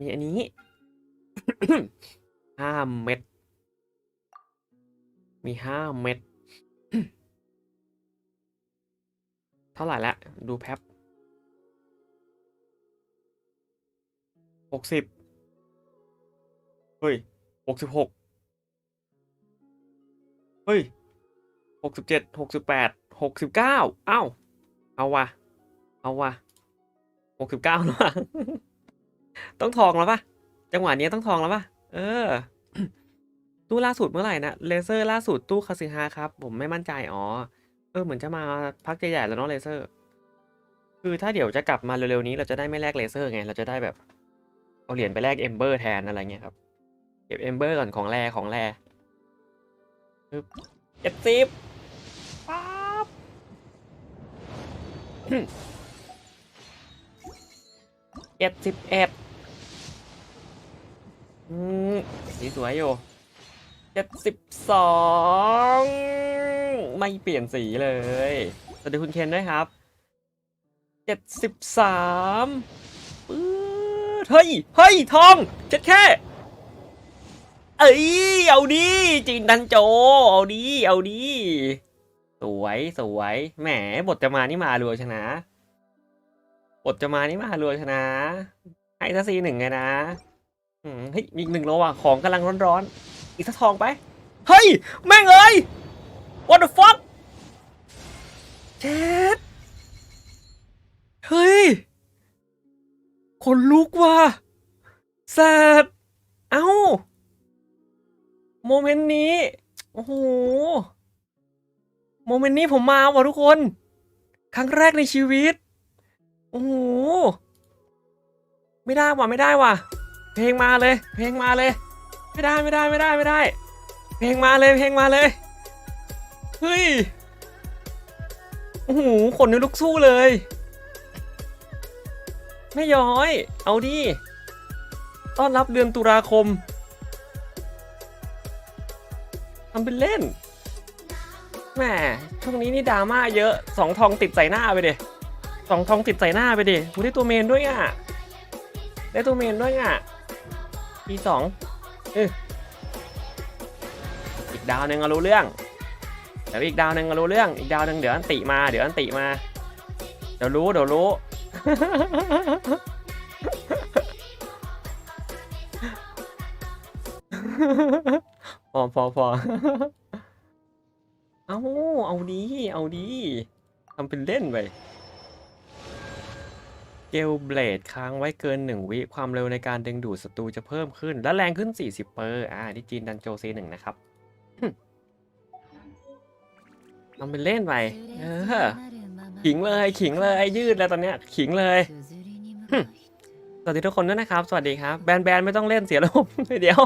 มีอันนี้ห้าเม็ด มีห้าเม็ด เท่าไหร่ละ ดูแป๊บหกสิบเฮ้ยหกสิบหกเฮ้ยหกสิบเจ็ดหกสิบแปดหกสิบเก้าเอ้า เอาวะ เอาวะหกสิบเก้าแล้ววะ ต้องทองแล้วปะจังหวะนี้ต้องทองแล้วปะเออ ตู้ล่าสุดเมื่อไหร่นะเลเซอร์ล่าสุดตู้คาสิฮาครับ ผมไม่มั่นใจอ๋อเออเหมือนจะมาพักใหญ่ๆแล้วเนาะเลเซอร์ คือถ้าเดี๋ยวจะกลับมาเร็วๆนี้เราจะได้ไม่แลกเลเซอร์ไงเราจะได้แบบ เอาเหรียญไปแลกเอมเบอร์แทนอะไรเงี้ยครับเก็บเอมเบอร์ก่อนของแร่ของแรปึ๊บเจ็ดสิบป๊าบเจ็ดสิบเอ็ดอืม สีสวยอยู่เจ็ดสิบสองไม่เปลี่ยนสีเลย สวัสดีคุณเคนด้วยครับเจ็ดสิบสามปื๊ดเฮ้ย เฮ้ย ทองเจ็ดแค่ เอ้ย เอาดีจินดันโจ เอาดี เอาดีสวยสวยแหมบทจะมานี่มารัวชนะบทจะมานี่มารัวชนะ ให้ซะซีหนึ่งไงนะ อืมเฮ้ยมีอีกหนึ่งโลว่ะของกำลังร้อนๆ อีกสักทองไป เฮ้ย แม่งเอ้ย what the fuck เจ็ดเฮ้ย คนลุกว่ะแซดเอ้า โมเมนต์นี้ โอ้โห โมเมนต์นี้ผมมาว่ะทุกคน ครั้งแรกในชีวิต โอ้โห ไม่ได้ว่ะ ไม่ได้ว่ะ เพลงมาเลย เพลงมาเลย ไม่ได้ไม่ได้ไม่ได้ไม่ได้ เพลงมาเลยเพลงมาเลยเฮ้ยโอ้โหขนลุกสู้เลยไม่ย้อย เอาดิต้อนรับเดือนตุลาคมทำเป็นเล่นแหมช่วงนี้นี่ดราม่าเยอะสองทองติดใส่หน้าไปเดสองทองติดใส่หน้าไปดิกูได้ตัวเมนด้วยอะ ได้ตัวเมนด้วยอะ ทีสองเอออีกดาวหนึ่งอะรู้เรื่องเดี๋ยวอีกดาวหนึ่งอะรู้เรื่อง อีกดาวหนึ่งเดี๋ยวอันติมา เดี๋ยวอันติมา เดี๋ยวรู้ เดี๋ยวรู้ พอพอพอเอาเอาดี เอาดี ทำเป็นเล่นไป เกลเบลดค้างไว้เกิน 1 วิความเร็วในการดึงดูดศัตรูจะเพิ่มขึ้น และแรงขึ้น 40 เปอร์อ่าที่จีนดันโจซีหนึ่งนะครับทำเป็นเล่นไปเออขิงเลยขิงเลยยืดแล้วตอนเนี้ยขิงเลยสวัสดีทุกคนด้วยนะครับ สวัสดีครับ แบนแบนไม่ต้องเล่นเสียระบบเดี๋ยว